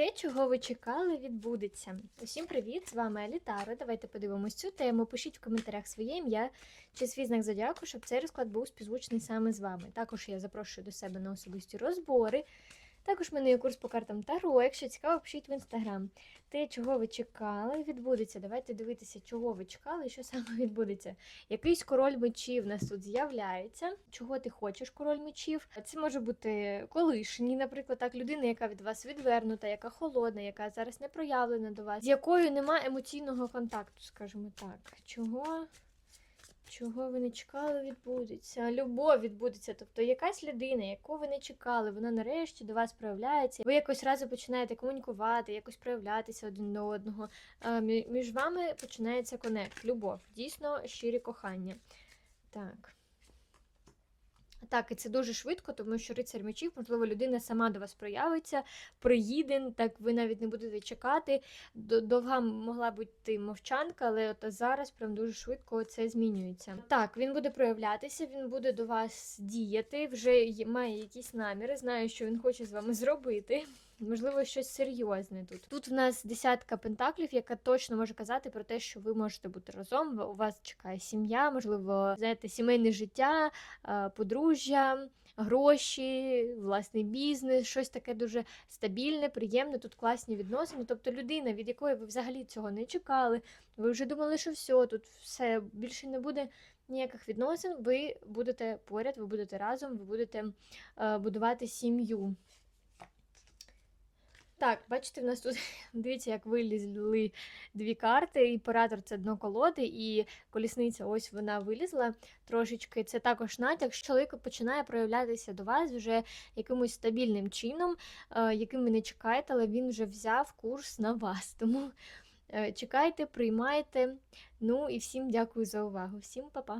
Те, чого ви чекали, відбудеться. Усім привіт! З вами Елітара. Давайте подивимось цю тему. Пишіть в коментарях своє ім'я чи свій знак зодіаку, щоб цей розклад був співзвучний саме з вами. Також я запрошую до себе на особисті розбори. Також в мене є курс по картам Таро. Якщо цікаво, пишіть в інстаграм. Те, чого ви чекали, відбудеться. Давайте дивитися, чого ви чекали і що саме відбудеться. Якийсь король мечів у нас тут з'являється. Чого ти хочеш, король мечів? Це може бути колишній, наприклад, так, людина, яка від вас відвернута, яка холодна, яка зараз не проявлена до вас, з якою немає емоційного контакту, скажімо так. Чого? Чого ви не чекали, відбудеться. Любов відбудеться. Тобто якась людина, яку ви не чекали, вона нарешті до вас проявляється. Ви якось разу починаєте комунікувати, якось проявлятися один до одного. Між вами починається конект, любов, дійсно щирі кохання. Так. Так, і це дуже швидко, тому що рицар мечів, можливо, людина сама до вас проявиться, приїде, так ви навіть не будете чекати. Довга могла бути мовчанка, але от зараз прям дуже швидко це змінюється. Так, він буде проявлятися, він буде до вас діяти, вже має якісь наміри, знає, що він хоче з вами зробити. Можливо, щось серйозне тут. Тут в нас десятка пентаклів, яка точно може казати про те, що ви можете бути разом. У вас чекає сім'я, можливо, знаєте, сімейне життя, е, подружжя, гроші, власний бізнес, щось таке дуже стабільне, приємне. Тут класні відносини. Тобто людина, від якої ви взагалі цього не чекали, ви вже думали, що все, тут все більше не буде. Ніяких відносин, ви будете поряд, ви будете разом, ви будете е, будувати сім'ю. Так, бачите, в нас тут дивіться, як вилізли дві карти. Імператор це дно колоди, і колісниця ось вона вилізла трошечки. Це також натяк, що чоловік починає проявлятися до вас вже якимось стабільним чином, е, яким ви не чекаєте, але він вже взяв курс на вас. Тому е, чекайте, приймайте. Ну і всім дякую за увагу. Всім па-па!